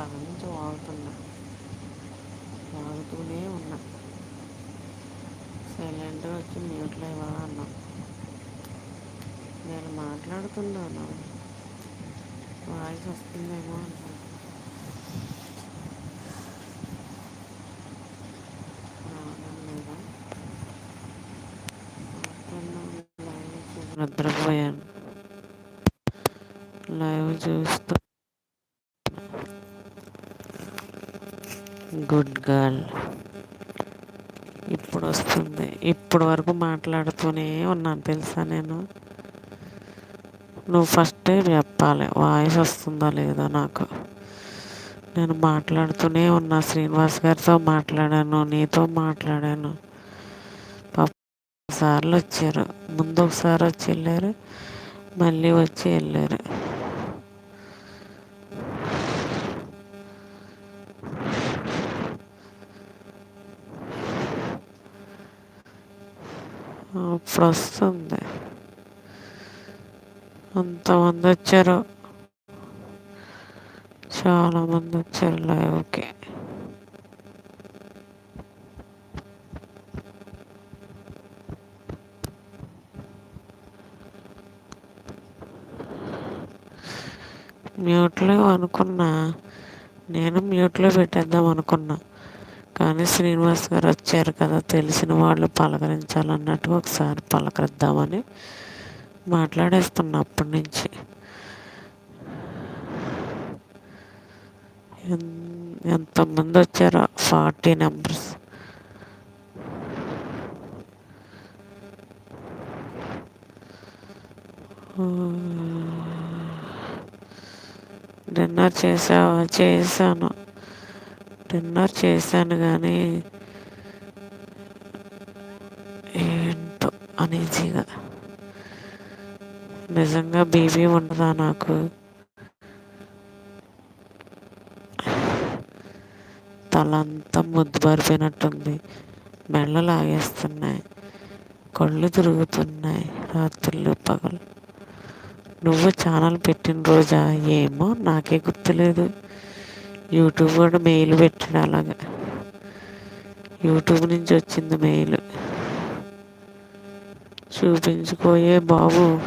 ఇందాక నుంచి వాగుతున్నా. వాగుతూనే ఉన్నా. సైలెంట్గా వచ్చి మ్యూట్లో ఇవ్వ అన్నా. నేను మాట్లాడుతున్నాను. వాయిస్ వస్తుందేమో అన్నా. నిద్రపోయాను. లైవ్ చూస్తూ గుడ్ గర్ల్. ఇప్పుడు వస్తుంది ఇప్పుడు వరకు మాట్లాడుతూనే ఉన్నాను తెలుసా నేను? నువ్వు ఫస్టే చెప్పాలి వాయిస్ వస్తుందా లేదా నాకు? నేను మాట్లాడుతూనే ఉన్నా శ్రీనివాస్ గారితో మాట్లాడాను నీతో మాట్లాడాను. సార్లు వచ్చారు. ముందు ఒకసారి వచ్చి వెళ్ళారు మళ్ళీ వచ్చి వెళ్ళారు. ఇప్పుడు వస్తుంది అంతమంది వచ్చారు. చాలామంది వచ్చారు లైవ్కి. మ్యూట్లో అనుకున్నా. నేను మ్యూట్లో పెట్టేద్దాం అనుకున్నా. కానీ శ్రీనివాస్ గారు వచ్చారు కదా తెలిసిన వాళ్ళు పలకరించాలన్నట్టు ఒకసారి పలకరిద్దామని మాట్లాడేస్తున్నా అప్పటి నుంచి. ఎంతమంది వచ్చారో ఫార్టీ నెంబర్స్. డిన్నర్ చేసావా చేశాను. డిన్నర్ చేశాను కానీ ఏంటో అనేజీగా. నిజంగా బీబీ ఉండదా నాకు? తలంతా ముద్దుబారిపోయినట్టుంది. మెళ్ళ లాగేస్తున్నాయి. కళ్ళు తిరుగుతున్నాయి. రాత్రులు పగలు. నువ్వు ఛానల్ పెట్టిన రోజా? ఏమో నాకే గుర్తులేదు. యూట్యూబ్ కూడా మెయిల్ పెట్టాడు అలాగా. యూట్యూబ్ నుంచి వచ్చింది మెయిల్. చూపించుకోయే బాబు.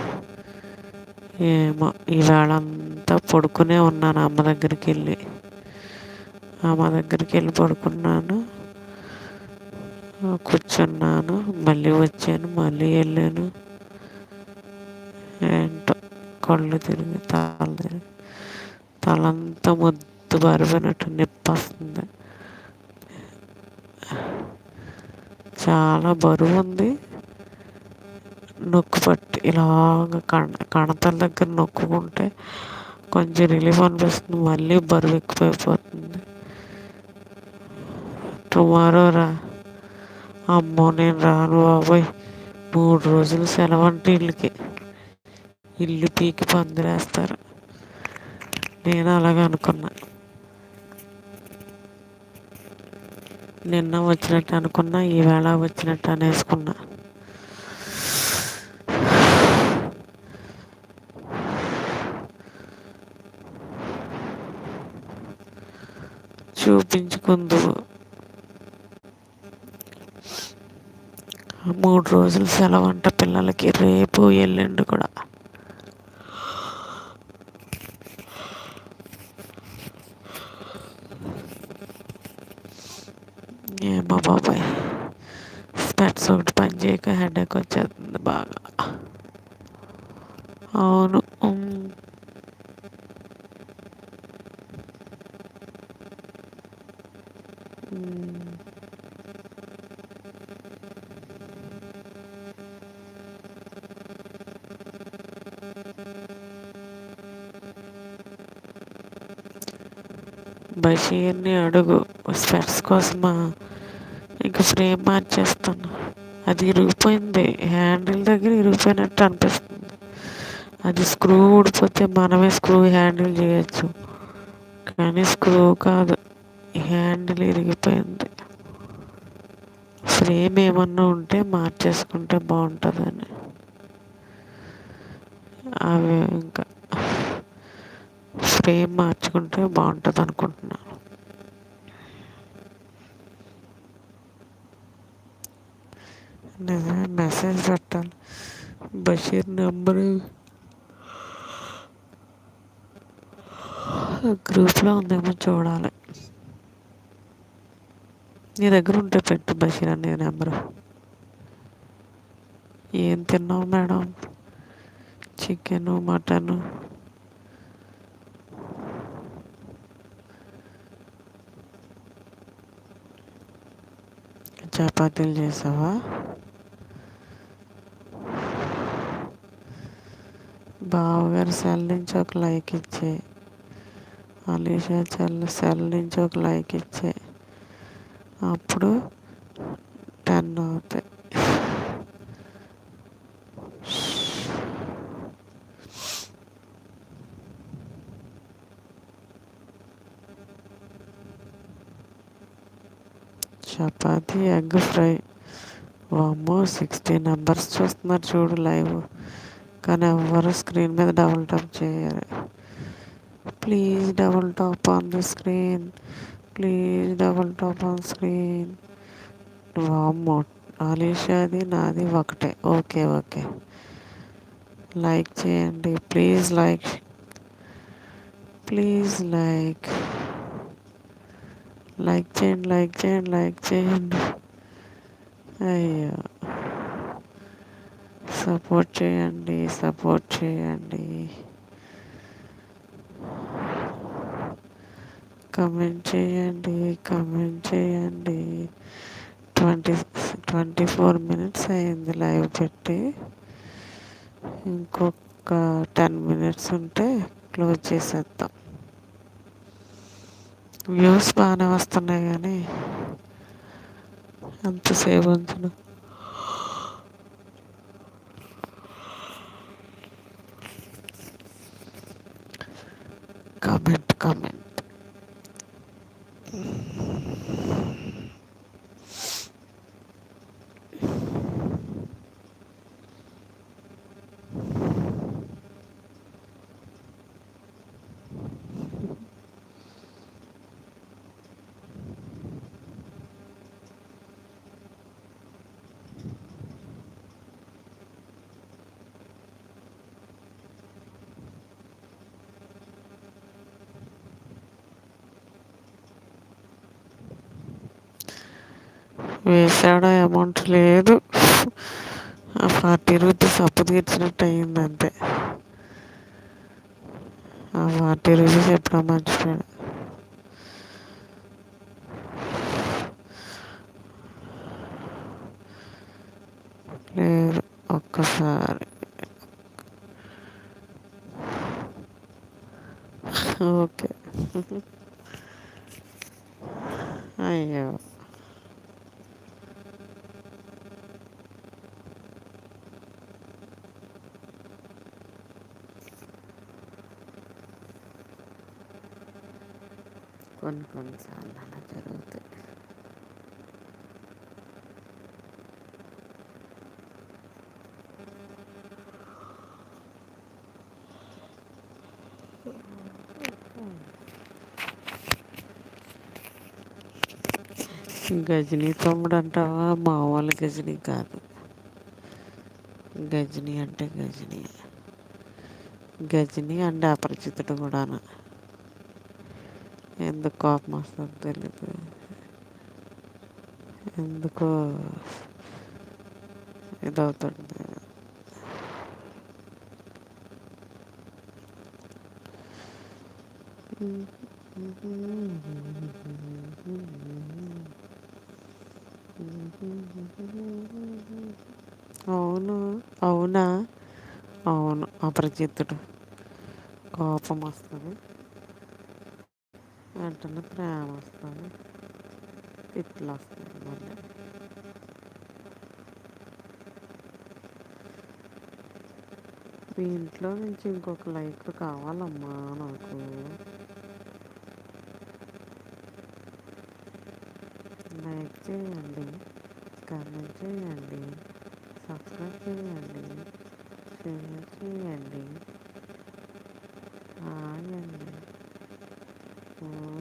ఏమో ఈవేళంతా పడుకునే ఉన్నాను అమ్మ దగ్గరికి వెళ్ళి. అమ్మ దగ్గరికి వెళ్ళి పడుకున్నాను. కూర్చున్నాను మళ్ళీ వచ్చాను మళ్ళీ వెళ్ళాను. ఏంటో కళ్ళు తిరిగి తల తిరిగి తలంతా ముద్దు బారిపోయినట్టు నొప్పి వస్తుంది. చాలా బరువు ఉంది. నొక్కు పట్టి ఇలాగ కణ కణతల దగ్గర నొక్కుంటే కొంచెం రిలీఫ్ అనిపిస్తుంది. మళ్ళీ బరువు ఎక్కువైపోతుంది. టుమారో రా. అమ్మో నేను రాను బాబోయ్. మూడు రోజులు సెలవు అంటే ఇల్లుకి ఇల్లు పీకి పందిరేస్తారు. నేను అలాగ అనుకున్నా. నిన్న వచ్చినట్టు అనుకున్నా ఈవేళ వచ్చినట్టు అనేసుకున్నా. చూపించుకుందువు మూడు రోజులు సెలవు అంట పిల్లలకి రేపు ఎల్లుండి కూడా ఏమో బాబాయ్ స్పెట్స్ లేక హెడేక్ వచ్చేస్తుంది బాగా. అవును. బషీర్ని అడుగు. స్పెట్స్ కోసమా? ఇంక ఫ్రేమ్ మార్చేస్తాను. అది ఇరిగిపోయింది. హ్యాండిల్ దగ్గర ఇరిగిపోయినట్టు అనిపిస్తుంది. అది స్క్రూ ఊడిపోతే మనమే స్క్రూ హ్యాండిల్ చేయొచ్చు. కానీ స్క్రూ కాదు హ్యాండిల్ ఇరిగిపోయింది. ఫ్రేమ్ ఏమన్నా ఉంటే మార్చేసుకుంటే బాగుంటుందని. అవి ఇంకా ఫ్రేమ్ మార్చుకుంటే బాగుంటుంది అనుకుంటున్నాను నిజమే మెసేజ్ పెట్టాలి బషీర్ నెంబరు గ్రూప్లో ఉందేమో చూడాలి. నీ దగ్గర ఉంటే పెట్టు బషీర్ అనే నెంబరు. ఏం తిన్నావు మేడం? Chicken mutton. చపాతీలు చేసావా? బావగారు సెల్ నుంచి ఒక లైక్ ఇచ్చే అలీషా సెల్ సెల్ నుంచి ఒక లైక్ ఇచ్చే. అప్పుడు టెన్ అవుతాయి చపాతి ఎగ్ ఫ్రై. వామ్మో సిక్స్టీ నెంబర్స్ చూస్తున్నారు చూడు లైవ్. కానీ ఎవరు స్క్రీన్ మీద డబుల్ టప్ చేయరు. Please double tap on the screen please double tap on screen వామ్మో అలీషాది నాది ఒకటే. ఓకే ఓకే లైక్ చేయండి. Please like please like like చేయండి లైక్ చేయండి లైక్ చేయండి. అయ్యో. సపోర్ట్ చేయండి సపోర్ట్ చేయండి. కమెంట్ చేయండి కమెంట్ చేయండి. ట్వంటీ ట్వంటీ ఫోర్ మినిట్స్ అయింది లైవ్ పెట్టి. ఇంకొక టెన్ మినిట్స్ ఉంటే క్లోజ్ చేసేద్దాం. వ్యూస్ బాగానే వస్తున్నాయి కానీ అంతసేపు ఉంచను? కమెంట్ కమెంట్ వేసాడా అమౌంట్ లేదు. ఆ ఫార్టీ రూపీస్ అప్పు తీర్చినట్టు అయ్యింది అంతే. ఆ ఫార్టీ రూపీస్ ఎప్పుడో మర్చిపోయాడు. లేదు ఒక్కసారి. Okay. కొన్ని కొన్నిసార్లు అలా జరుగుతాయి గజనీ తమ్ముడు అంటావా మామూలు గజనీ కాదు గజనీ అంటే గజనీ గజనీ అంటే అపరిచితుడు కూడాను ఎందుకు కోపం వస్తుందో తెలియదు ఎందుకో ఇదవుతుంది. అవును అవునా? అవును అపరిచితుడు కోపం వస్తుంది. వెంటనే ప్రేమ వస్తుంది తిట్లు వస్తుంది మళ్ళీ. మీ ఇంట్లో నుంచి ఇంకొక లైక్ కావాలమ్మా నాకు. లైక్ చేయండి కామెంట్ చేయండి సబ్స్క్రైబ్ చేయండి షేర్ చేయండి. ఆయండి అండి. Mm-hmm.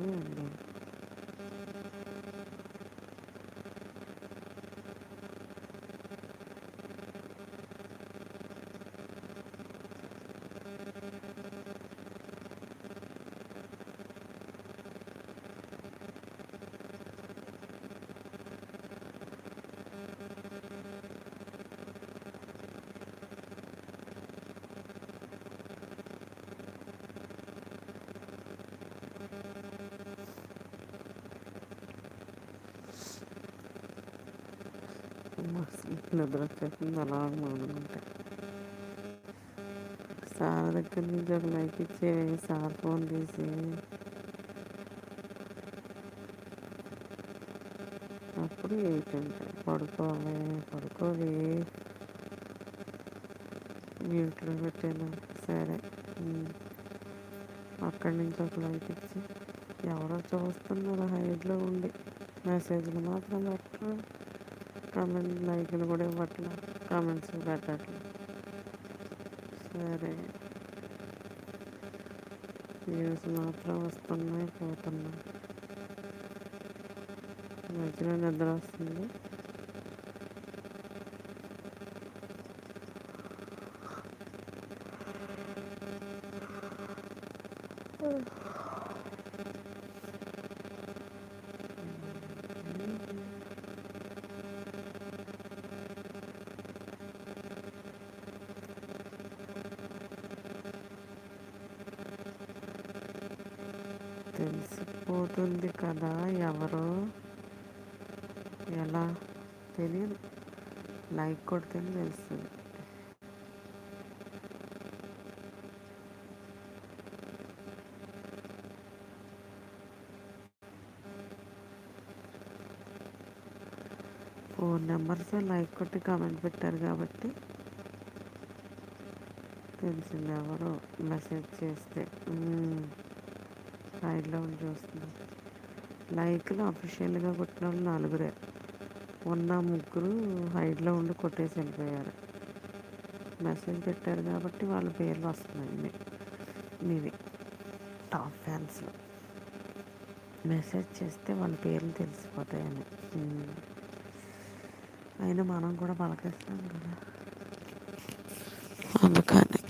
నిద్ర వచ్చేసింది అలా మానుకుంటే సార్ దగ్గర నుంచి ఒక లైక్ ఇచ్చేవి సార్ ఫోన్ తీసి అప్పుడు ఎయిట్ ఉంటాయి పడుకోవాలి. పడుకోవి మ్యూట్లో పెట్టాను సరే అక్కడి నుంచి ఒక లైక్ ఇచ్చి ఎవరో చూస్తున్నారు హైడ్లో ఉండి మెసేజ్లు మాత్రం పెట్టరు కామెంట్ లైక్లు కూడా ఇవ్వట్లే. కామెంట్స్ పెట్టట్లేదు సరే. వ్యూస్ మాత్రం వస్తున్నాయి పోతున్నాయి. మధ్యలో నిద్ర వస్తుంది. కదా ఎవరు? ఎలా? తెలియదు లైక్ కొడితేనే తెలుస్తుంది. ఫోన్ నెంబర్స్ లైక్ కొట్టి కామెంట్ పెట్టారు కాబట్టి తెలిసింది ఎవరో మెసేజ్ చేస్తే. సైడ్లో ఉండి చూస్తున్నారు. లైక్లు అఫీషియల్గా కొట్టిన వాళ్ళు నలుగురే. ఉన్న ముగ్గురు హైడ్లో ఉండి కొట్టేసి వెళ్ళిపోయారు. మెసేజ్ పెట్టారు కాబట్టి వాళ్ళ పేర్లు వస్తున్నాయి మీవి టాప్ ఫ్యాన్స్లో. మెసేజ్ చేస్తే వాళ్ళ పేర్లు తెలిసిపోతాయని. అయినా మనం కూడా పలకేస్తాం కదా. అందుకని.